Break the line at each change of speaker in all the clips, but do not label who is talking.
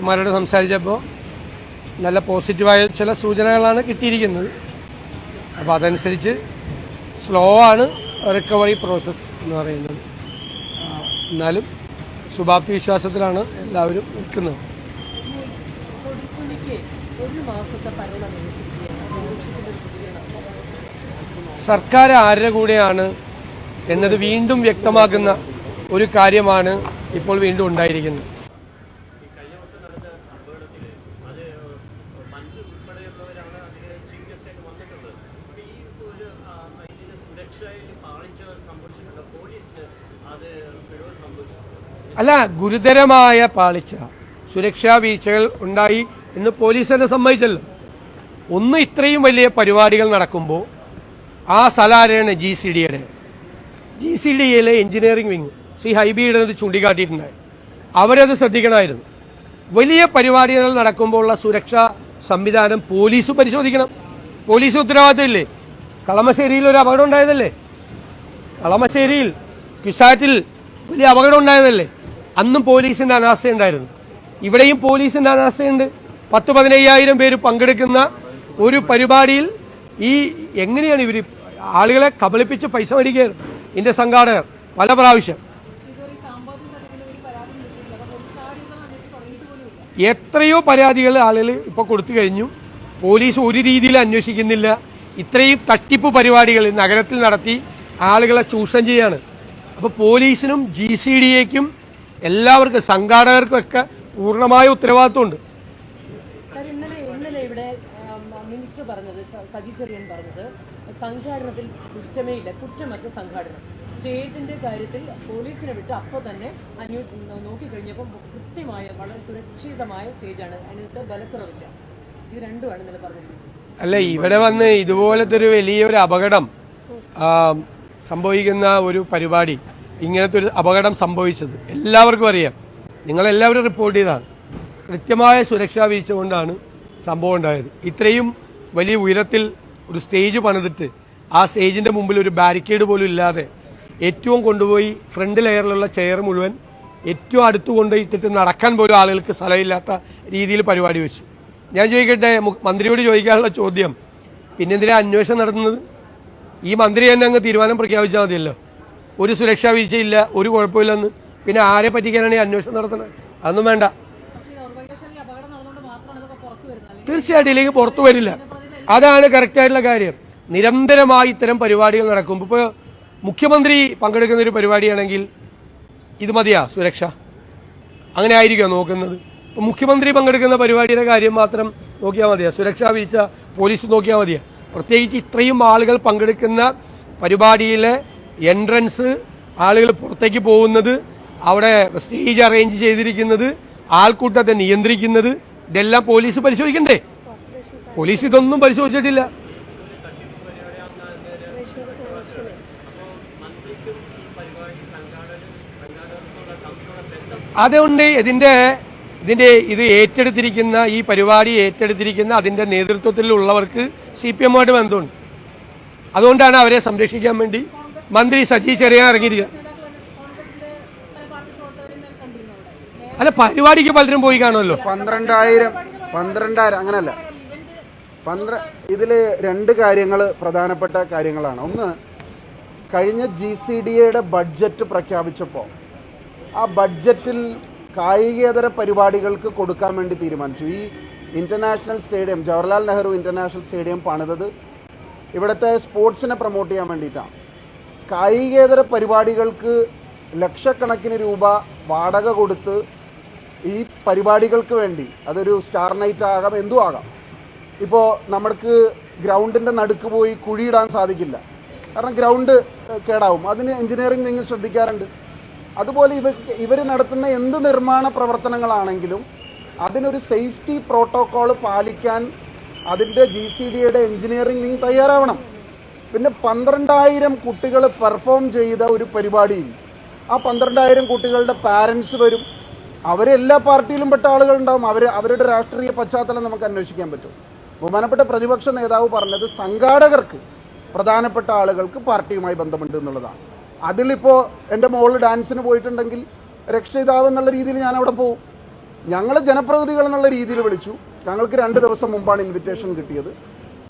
ഡോക്ടർമാരോട് സംസാരിച്ചപ്പോൾ നല്ല പോസിറ്റീവായ ചില സൂചനകളാണ് കിട്ടിയിരിക്കുന്നത്. അപ്പോൾ അതനുസരിച്ച് സ്ലോ ആണ് റിക്കവറി പ്രോസസ്സ് എന്ന് പറയുന്നത്. എന്നാലും ശുഭാപ്തി വിശ്വാസത്തിലാണ് എല്ലാവരും നിൽക്കുന്നത്. സർക്കാർ ആരുടെ കൂടെയാണ് എന്നത് വീണ്ടും വ്യക്തമാക്കുന്ന ഒരു കാര്യമാണ് ഇപ്പോൾ വീണ്ടും ഉണ്ടായിരിക്കുന്നത്. അല്ല ഗുരുതരമായ പാളിച്ച സുരക്ഷാ വീഴ്ചകൾ ഉണ്ടായി എന്ന് പോലീസ് തന്നെ സമ്മതിച്ചല്ലോ. ഒന്ന് ഇത്രയും വലിയ പരിപാടികൾ നടക്കുമ്പോൾ ആ സ്ഥലം ജി സി ഡിയുടെ ജി സി ഡിയിലെ എഞ്ചിനീയറിംഗ് വിങ് ശ്രീ ഹൈബിയുടെ അത് ചൂണ്ടിക്കാട്ടിയിട്ടുണ്ടായി. അവരത് ശ്രദ്ധിക്കണമായിരുന്നു. വലിയ പരിപാടികൾ നടക്കുമ്പോൾ ഉള്ള സുരക്ഷാ സംവിധാനം പോലീസ് പരിശോധിക്കണം. പോലീസ് ഉത്തരവാദിത്തമില്ലേ കളമശ്ശേരിയിൽ ഒരു അപകടം ഉണ്ടായതല്ലേ? കളമശ്ശേരിയിൽ കിസാറ്റിൽ വലിയ അപകടം ഉണ്ടായതല്ലേ? അന്നും പോലീസിന്റെ അനാസ്ഥയുണ്ടായിരുന്നു. ഇവിടെയും പോലീസിന്റെ അനാസ്ഥയുണ്ട്. പത്ത് പതിനയ്യായിരം പേര് പങ്കെടുക്കുന്ന ഒരു പരിപാടിയിൽ ഈ എങ്ങനെയാണ് ഇവർ ആളുകളെ കബളിപ്പിച്ച് പൈസ മേടിക്കുകയാണ്? ഇതിന്റെ സംഘാടകർ പല പ്രാവശ്യം. എത്രയോ പരാതികൾ ആളുകൾ ഇപ്പോൾ കൊടുത്തു കഴിഞ്ഞു. പോലീസ് ഒരു രീതിയിൽ അന്വേഷിക്കുന്നില്ല. ഇത്രയും തട്ടിപ്പ് പരിപാടികൾ നഗരത്തിൽ നടത്തി ആളുകളെ ചൂഷണം ചെയ്യാണ്. അപ്പോൾ പോലീസിനും ജി സി ഡി എക്കും എല്ലാവർക്കും സംഘാടകർക്കും ഒക്കെ പൂർണമായ ഉത്തരവാദിത്വമുണ്ട്.
മിനിസ്റ്റർ പറഞ്ഞത് സജി ചെറിയൻ പറഞ്ഞത് സംഘാടനത്തിൽ കുറ്റമേ കുറ്റമറ്റ സംഘാടനം. സ്റ്റേജിന്റെ കാര്യത്തിൽ പോലീസിനെ വിട്ട് അപ്പോൾ തന്നെ അന്വേ നോക്കിക്കഴിഞ്ഞപ്പോൾ കൃത്യമായ വളരെ സുരക്ഷിതമായ സ്റ്റേജാണ്. അതിനകത്ത് ബലക്കുറവില്ല. ഇത് രണ്ടുമാണ് ഇന്നലെ പറഞ്ഞത്
അല്ല ഇവിടെ വന്ന് ഇതുപോലത്തെ ഒരു വലിയൊരു അപകടം സംഭവിക്കുന്ന ഒരു പരിപാടി ഇങ്ങനത്തെ ഒരു അപകടം സംഭവിച്ചത്. എല്ലാവർക്കും അറിയാം. നിങ്ങളെല്ലാവരും റിപ്പോർട്ട് ചെയ്താണ്. കൃത്യമായ സുരക്ഷാ വീഴ്ച കൊണ്ടാണ് സംഭവം ഉണ്ടായത്. ഇത്രയും വലിയ ഉയരത്തിൽ ഒരു സ്റ്റേജ് പണിതിട്ട് ആ സ്റ്റേജിന്റെ മുമ്പിൽ ഒരു ബാരിക്കേഡ് പോലും ഇല്ലാതെ ഏറ്റവും കൊണ്ടുപോയി ഫ്രണ്ട് ലെയറിലുള്ള ചെയർ മുഴുവൻ ഏറ്റവും അടുത്ത് കൊണ്ടുപോയിട്ടിട്ട് നടക്കാൻ പോലും ആളുകൾക്ക് സ്ഥലമില്ലാത്ത രീതിയിൽ പരിപാടി വെച്ചു. ഞാൻ ചോദിക്കട്ടെ മന്ത്രിയോട് ചോദിക്കാനുള്ള ചോദ്യം. പിന്നെന്തിനാ അന്വേഷണം നടത്തുന്നത്? ഈ മന്ത്രി തന്നെ അങ്ങ് തീരുമാനം പ്രഖ്യാപിച്ചാൽ മതിയല്ലോ. ഒരു സുരക്ഷാ വീഴ്ചയില്ല ഒരു കുഴപ്പമില്ലെന്ന്. പിന്നെ ആരെ പറ്റിക്കാനാണ് ഈ അന്വേഷണം നടത്തുന്നത്? അതൊന്നും വേണ്ട. തീർച്ചയായിട്ടും ഇല്ലെങ്കിൽ പുറത്തു വരില്ല. അതാണ് കറക്റ്റായിട്ടുള്ള കാര്യം. നിരന്തരമായി ഇത്തരം പരിപാടികൾ നടക്കും ഇപ്പോൾ മുഖ്യമന്ത്രി പങ്കെടുക്കുന്ന ഒരു പരിപാടിയാണെങ്കിൽ ഇത് മതിയാ സുരക്ഷ. അങ്ങനെ ആയിരിക്കുമോ നോക്കുന്നത്? മുഖ്യമന്ത്രി പങ്കെടുക്കുന്ന പരിപാടിയുടെ കാര്യം മാത്രം നോക്കിയാൽ മതിയാ. സുരക്ഷാ വീഴ്ച പോലീസ് നോക്കിയാൽ മതിയാ. പ്രത്യേകിച്ച് ഇത്രയും ആളുകൾ പങ്കെടുക്കുന്ന പരിപാടിയിലെ എൻട്രൻസ് ആളുകൾ പുറത്തേക്ക് പോകുന്നത് അവിടെ സ്റ്റേജ് അറേഞ്ച് ചെയ്തിരിക്കുന്നത് ആൾക്കൂട്ടത്തെ നിയന്ത്രിക്കുന്നത് ഇതെല്ലാം പോലീസ് പരിശോധിക്കണ്ടേ? പോലീസ് ഇതൊന്നും പരിശോധിച്ചിട്ടില്ല. അതുകൊണ്ട് ഇതിന്റെ ഇതിന്റെ ഇത് ഏറ്റെടുത്തിരിക്കുന്ന ഈ പരിപാടി ഏറ്റെടുത്തിരിക്കുന്ന അതിന്റെ നേതൃത്വത്തിലുള്ളവർക്ക് സി പി എമ്മുമായിട്ട് ബന്ധമുണ്ട്. അതുകൊണ്ടാണ് അവരെ സംരക്ഷിക്കാൻ വേണ്ടി മന്ത്രി സജി ചെറിയ ഇറങ്ങിയിരിക്കുക. അല്ല പരിപാടിക്ക് പലരും പോയി കാണുമല്ലോ.
പന്ത്രണ്ടായിരം പന്ത്രണ്ടായിരം അങ്ങനല്ല. പന്ത്ര ഇതിൽ രണ്ട് കാര്യങ്ങൾ പ്രധാനപ്പെട്ട കാര്യങ്ങളാണ്. ഒന്ന് കഴിഞ്ഞ ജി സി ഡി എയുടെ ബഡ്ജറ്റ് പ്രഖ്യാപിച്ചപ്പോൾ ആ ബഡ്ജറ്റിൽ കായികേതര പരിപാടികൾക്ക് കൊടുക്കാൻ വേണ്ടി തീരുമാനിച്ചു. ഈ international stadium Jawaharlal Nehru international stadium പണിതത് ഇവിടുത്തെ സ്പോർട്സിനെ പ്രൊമോട്ട് ചെയ്യാൻ വേണ്ടിയിട്ടാണ്. കായികേതര പരിപാടികൾക്ക് ലക്ഷക്കണക്കിന് രൂപ വാടക കൊടുത്ത് ഈ പരിപാടികൾക്ക് വേണ്ടി അതൊരു സ്റ്റാർ നൈറ്റ് ആകാം എന്തും ആകാം. ഇപ്പോൾ നമ്മൾക്ക് ഗ്രൗണ്ടിന്റെ നടുക്ക് പോയി കുഴിയിടാൻ സാധിക്കില്ല. കാരണം ഗ്രൗണ്ട് കേടാവും. അതിന് എഞ്ചിനീയറിംഗ് നിങ്ങൾ ശ്രദ്ധിക്കാറുണ്ട്. അതുപോലെ ഇവർ ഇവർ നടത്തുന്ന എന്ത് നിർമ്മാണ പ്രവർത്തനങ്ങളാണെങ്കിലും അതിനൊരു സേഫ്റ്റി പ്രോട്ടോക്കോൾ പാലിക്കാൻ അതിന്റെ ജി സി ഡിയുടെ എഞ്ചിനീയറിംഗ് വിങ് തയ്യാറാവണം. പിന്നെ പന്ത്രണ്ടായിരം കുട്ടികൾ പെർഫോം ചെയ്ത ഒരു പരിപാടിയിൽ ആ പന്ത്രണ്ടായിരം കുട്ടികളുടെ പാരൻസ് വരും. അവരെല്ലാ പാർട്ടിയിലും പെട്ട ആളുകളുണ്ടാവും. അവർ അവരുടെ രാഷ്ട്രീയ പശ്ചാത്തലം നമുക്ക് അന്വേഷിക്കാൻ പറ്റും. ബഹുമാനപ്പെട്ട പ്രതിപക്ഷ നേതാവ് പറഞ്ഞത് സംഘാടകർക്ക് പ്രധാനപ്പെട്ട ആളുകൾക്ക് പാർട്ടിയുമായി ബന്ധമുണ്ട് എന്നുള്ളതാണ്. അതിലിപ്പോൾ എന്റെ മോൾ ഡാൻസിന് പോയിട്ടുണ്ടെങ്കിൽ രക്ഷിതാവ് എന്നുള്ള രീതിയിൽ ഞാൻ അവിടെ പോകും ഞങ്ങളെ ജനപ്രതിനിധികൾ എന്നുള്ള രീതിയിൽ വിളിച്ചു. ഞങ്ങൾക്ക് രണ്ട് ദിവസം മുമ്പാണ് ഇൻവിറ്റേഷൻ കിട്ടിയത്.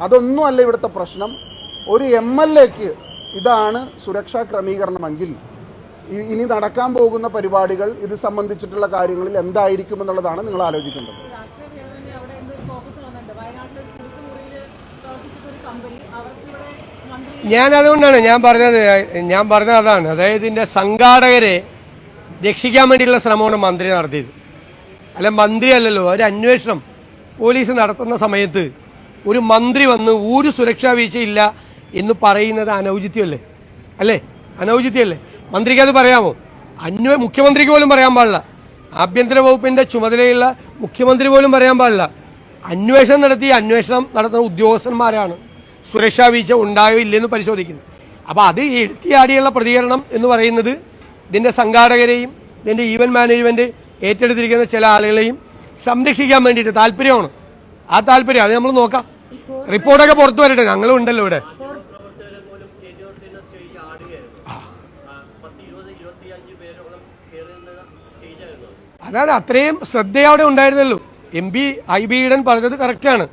അതൊന്നും അല്ല ഇവിടുത്തെ പ്രശ്നം. ഒരു എം എൽ എക്ക് ഇതാണ് സുരക്ഷാ ക്രമീകരണമെങ്കിൽ ഇനി നടക്കാൻ പോകുന്ന പരിപാടികൾ ഇത് സംബന്ധിച്ചിട്ടുള്ള കാര്യങ്ങളിൽ എന്തായിരിക്കും എന്നുള്ളതാണ് നിങ്ങൾ ആലോചിക്കേണ്ടത്.
ഞാൻ അതുകൊണ്ടാണ് ഞാൻ പറഞ്ഞത് ഞാൻ പറഞ്ഞത് അതാണ്. അതായത് ഇതിന്റെ സംഘാടകരെ രക്ഷിക്കാൻ വേണ്ടിയിട്ടുള്ള ശ്രമമാണ് മന്ത്രി നടത്തിയത്. അല്ല മന്ത്രി അല്ലല്ലോ ഒരു അന്വേഷണം പോലീസ് നടത്തുന്ന സമയത്ത് ഒരു മന്ത്രി വന്ന് ഒരു സുരക്ഷാ വീഴ്ചയില്ല എന്ന് പറയുന്നത് അനൗചിത്യമല്ലേ? അല്ലേ? അനൗചിത്യമല്ലേ? മന്ത്രിക്ക് അത് പറയാമോ? അന്വേ മുഖ്യമന്ത്രിക്ക് പോലും പറയാൻ പാടില്ല. ആഭ്യന്തര വകുപ്പിന്റെ ചുമതലയുള്ള മുഖ്യമന്ത്രി പോലും പറയാൻ പാടില്ല. അന്വേഷണം നടത്തി അന്വേഷണം നടത്തുന്ന ഉദ്യോഗസ്ഥന്മാരാണ്. സുരക്ഷാ വീഴ്ച ഉണ്ടായോ ഇല്ലെന്ന് പരിശോധിക്കുന്നു. അപ്പോൾ അത് എഴുത്തിയാടിയുള്ള പ്രതികരണം എന്ന് പറയുന്നത് ഇതിന്റെ സംഘാടകരെയും ഇതിന്റെ ഈവന്റ് മാനേജ്മെന്റ് ഏറ്റെടുത്തിരിക്കുന്ന ചില ആളുകളെയും സംരക്ഷിക്കാൻ വേണ്ടിയിട്ട് താല്പര്യമാണ്. ആ താല്പര്യം അത് നമ്മൾ നോക്കാം. റിപ്പോർട്ടൊക്കെ പുറത്തു വരട്ടെ. ഞങ്ങളും ഉണ്ടല്ലോ ഇവിടെ. അതാണ് അത്രയും ശ്രദ്ധ ഉണ്ടായിരുന്നല്ലോ M P I B Eden പറഞ്ഞത് കറക്റ്റാണ്